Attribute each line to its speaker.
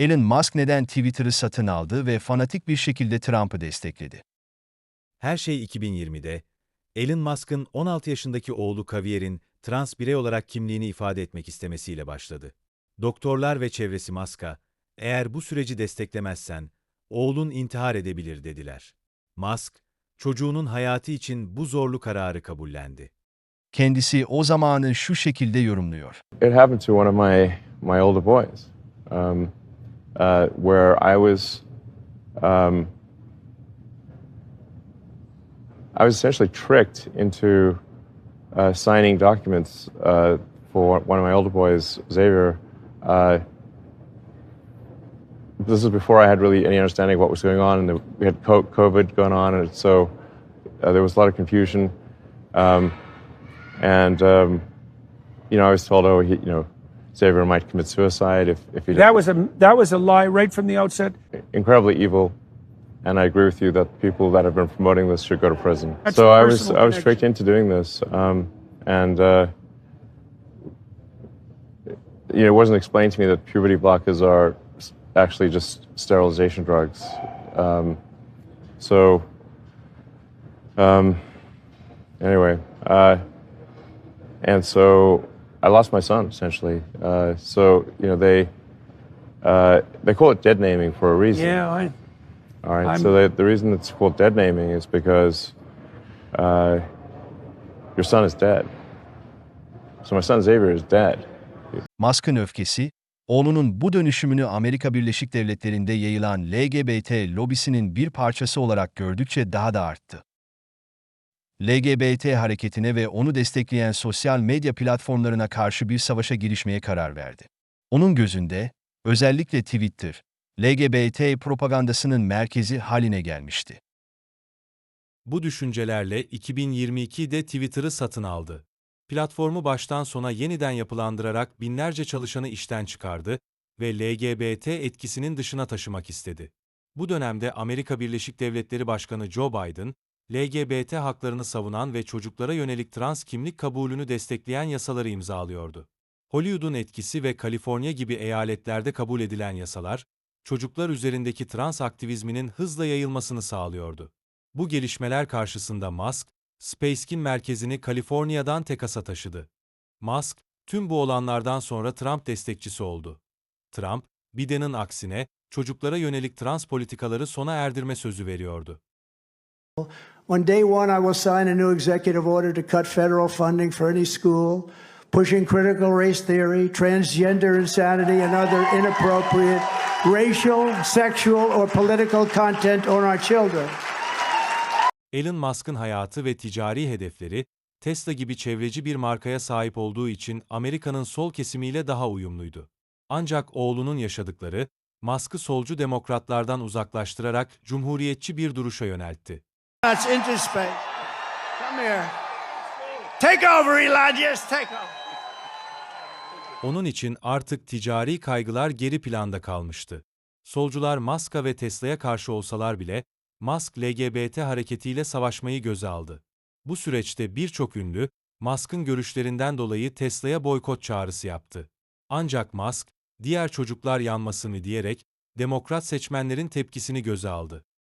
Speaker 1: Elon Musk neden Twitter'ı satın aldı ve fanatik bir şekilde Trump'ı destekledi?
Speaker 2: Her şey 2020'de, Elon Musk'ın 16 yaşındaki oğlu Javier'in trans birey olarak kimliğini ifade etmek istemesiyle başladı. Doktorlar ve çevresi Musk'a, eğer bu süreci desteklemezsen, oğlun intihar edebilir dediler. Musk, çocuğunun hayatı için bu zorlu kararı kabullendi.
Speaker 1: Kendisi o zamanı şu şekilde yorumluyor.
Speaker 3: It happened to one of my my older boys, um, uh, where I was, um, I was essentially tricked into uh, signing documents uh, for one of my older boys, Xavier. Uh, this is before I had really any understanding of what was going on, and we had COVID going on, and so uh, there was a lot of confusion. Um, and um, you know, I was told, oh, he, you know, Xavier might commit suicide if, if he
Speaker 4: That was a that was a lie right from the outset.
Speaker 3: incredibly evil. And I agree with you that people that have been promoting this should go to prison.
Speaker 4: That's
Speaker 3: so I was
Speaker 4: personal
Speaker 3: I was tricked into doing this, um, and uh, you know, it wasn't explained to me that puberty blockers are actually just sterilization drugs. Um, so um, anyway, uh, and so I lost my son essentially. Uh, so you know they uh, they call it dead naming for a reason.
Speaker 4: Yeah, I,
Speaker 3: All right.
Speaker 4: I'm-
Speaker 3: so the, the reason it's called dead naming is because uh, your son is dead. So my son Xavier is dead.
Speaker 1: Musk'ın öfkesi, oğlunun bu dönüşümünü Amerika Birleşik Devletleri'nde yayılan LGBT lobisinin bir parçası olarak gördükçe daha da arttı. LGBT hareketine ve onu destekleyen sosyal medya platformlarına karşı bir savaşa girişmeye karar verdi. Onun gözünde, özellikle Twitter, LGBT propagandasının merkezi haline gelmişti.
Speaker 2: Bu düşüncelerle 2022'de Twitter'ı satın aldı. Platformu baştan sona yeniden yapılandırarak binlerce çalışanı işten çıkardı ve LGBT etkisinin dışına taşımak istedi. Bu dönemde Amerika Birleşik Devletleri Başkanı Joe Biden, LGBT haklarını savunan ve çocuklara yönelik trans kimlik kabulünü destekleyen yasaları imzalıyordu. Hollywood'un etkisi ve Kaliforniya gibi eyaletlerde kabul edilen yasalar, çocuklar üzerindeki trans aktivizminin hızla yayılmasını sağlıyordu. Bu gelişmeler karşısında Musk, SpaceX'in merkezini Kaliforniya'dan Tekas'a taşıdı. Musk, tüm bu olanlardan sonra Trump destekçisi oldu. Trump, Biden'ın aksine çocuklara yönelik trans politikaları sona erdirme sözü veriyordu.
Speaker 5: On day one, I will sign a new executive order to cut federal funding for any school pushing critical race theory, transgender insanity, and other inappropriate racial, sexual, or political content on our children.
Speaker 2: Elon Musk'ın hayatı ve ticari hedefleri, Tesla gibi çevreci bir markaya sahip olduğu için Amerika'nın sol kesimiyle daha uyumluydu. Ancak oğlunun yaşadıkları, Musk'ı solcu demokratlardan uzaklaştırarak cumhuriyetçi bir duruşa yöneltti.
Speaker 5: That's into space. Come here. Take over. Yes, take over.
Speaker 2: Onun için artık ticari kaygılar geri planda kalmıştı. Solcular Musk'a ve Tesla'ya karşı olsalar bile, Musk LGBT hareketiyle savaşmayı göze aldı. Bu süreçte birçok ünlü, Musk'ın görüşlerinden dolayı Tesla'ya boykot çağrısı yaptı. Ancak Musk, diğer çocuklar yanmasını diyerek, demokrat seçmenlerin tepkisini göze aldı.